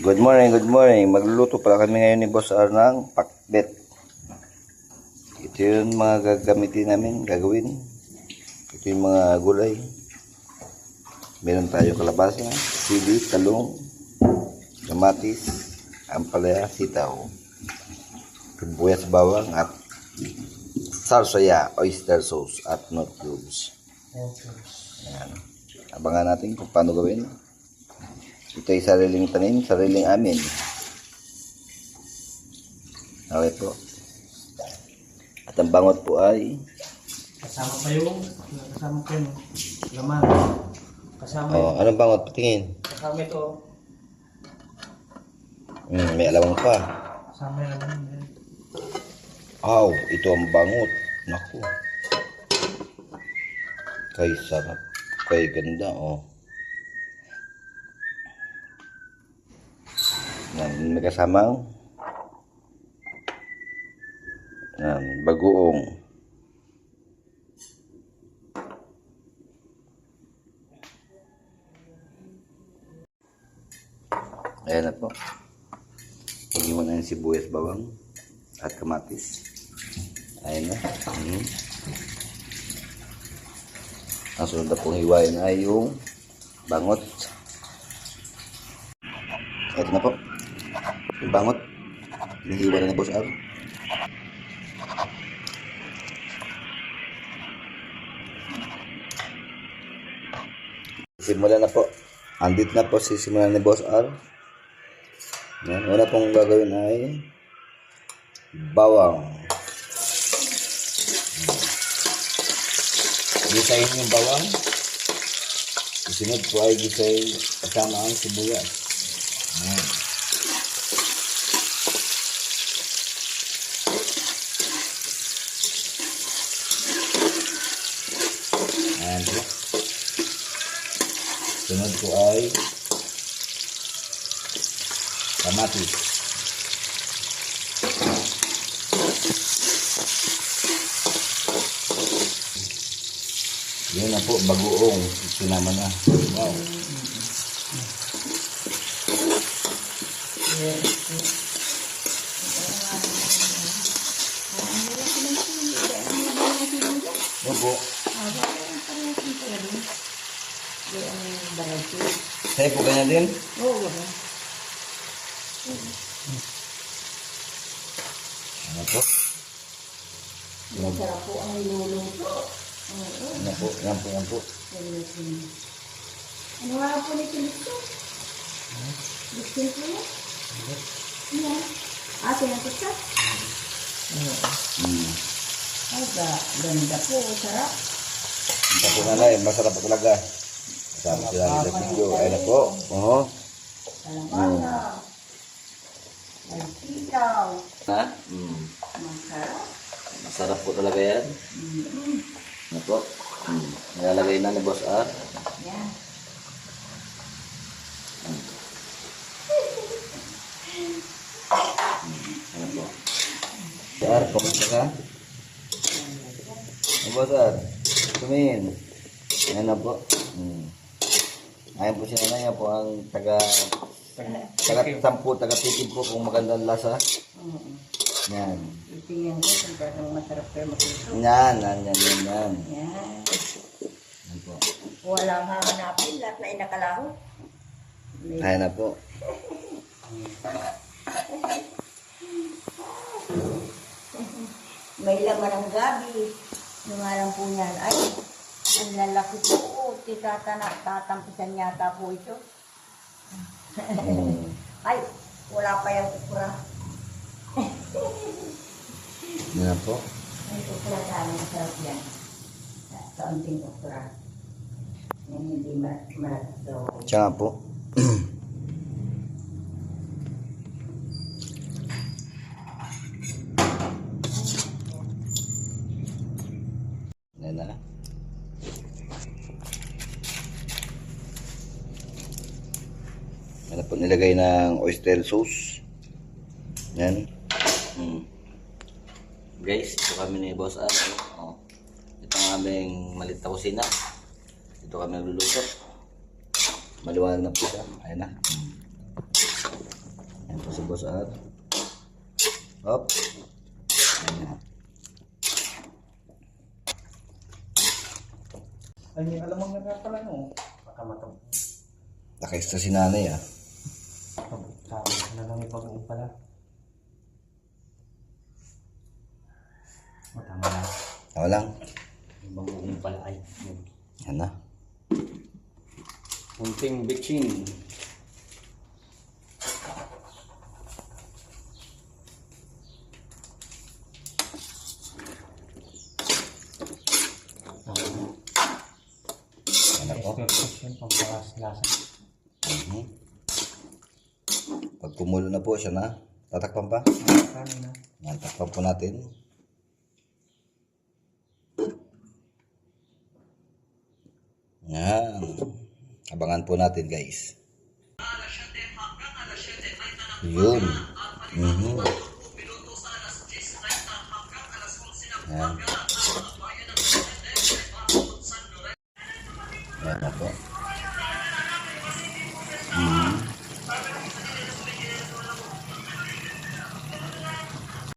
Good morning, good morning. Magluluto pala kami ngayon ni Boss R ng pakbet. Ito yung mga gagamitin namin, gagawin. Ito yung mga gulay. Meron tayong kalabasa, sili, talong, kamatis, ampalaya, sitaw, sibuyas bawang at sarsaya, oyster sauce at nut cubes. Ayan. Abangan natin kung paano gawin. Ito ay sariling tanim, sariling amin. Okay po. At ang bangot po ay Kasama pa yung, kasama pa yung laman. Kasama oh, anong bangot? Patingin. kasama ito. Hmm, may alawang pa. Kasama yung laman. Aw, ito ang bangot. Naku. Kay sarap. Kay ganda, oh. Yan, may kasamang yan, bagoong. Ayan na po. Pag-iwan na yung sibuyas bawang at kamatis. Ayan na. Mhm. Ang sunod na pong hiwain ay yung bangot. Ito na po. Yung bangot. Hinihiwa na ni Boss R. Simula na po. Andit na po sisimulan ni Boss R. Yan. Una pong gagawin ay bawang. Gisahin yung bawang. Isunod po ay gisay kasama ang sibuyas. Ayan po. Sunod po ay kamatis. Yun na po, bagoong. Sinama na. Wow. Yun po. Sa'yo po ganyan din? Ano po? Masarap po ang luluto. Ano po? Yan po, yan po. Ano nga po nito nito? Biskin po yan? Yan. Ah, pinatusa? Hmm. Ay, ga, ganda po. Sarap. Ito po na lang, masarap po talaga. Kasama sila ni Latigo. Ayun na po. Oo. Ay, sitaw. Ha? Hmm. Masarap. Masarap po talaga yan. Ano po? Hmm. Nilalagay na ni Boss R. Yan. Ano po? Si R, pumunta ka? Ano Boss R? Tumingin. Ayan na po. Hmm. Ayan po si nanay. Po ang taga... Taga sampu, taga tikim po kung magandang lasa. Yan. Itingnan ko kung paano masarap kayo magluto. Yan, yan, yan, yan, yan. Yan. Po. Walang hahanapin. Lahat na inakalaho. Ayan na po. May laman gabi. Yung alam po niyan, ay, ang lalaki po. Oh, titatanak, tatampisan yata po ito. Hmm. Ay, wala pa yung ukura. Yan na po. May ukura sana, masarap yan. Kaunting ukura. Yan hindi ma- malaki daw. Siya nga po. Yan na. Yan na po nilagay ng oyster sauce. Yan. Mm. Guys, ito kami ni Boss Al. Oh. Ito ang aming malit na kusina. Ito kami nagluluto. Maliwanag na po siya. Ayan na. si Boss R. Hop. Ayan. Ay, may alamang nga pala no. Baka matang. Nakaista si nanay ah. Sabi na lang ibang pala. O, tama na. Tama lang. Ibang uong pala ay. Yan na. Munting bitchin. Na po. Expectation pang paras lasa. Pag kumulo na po siya na, tatakpan pa. Yan, takpan po natin. Yan. Abangan po natin guys. Yun. Mhm. Yan.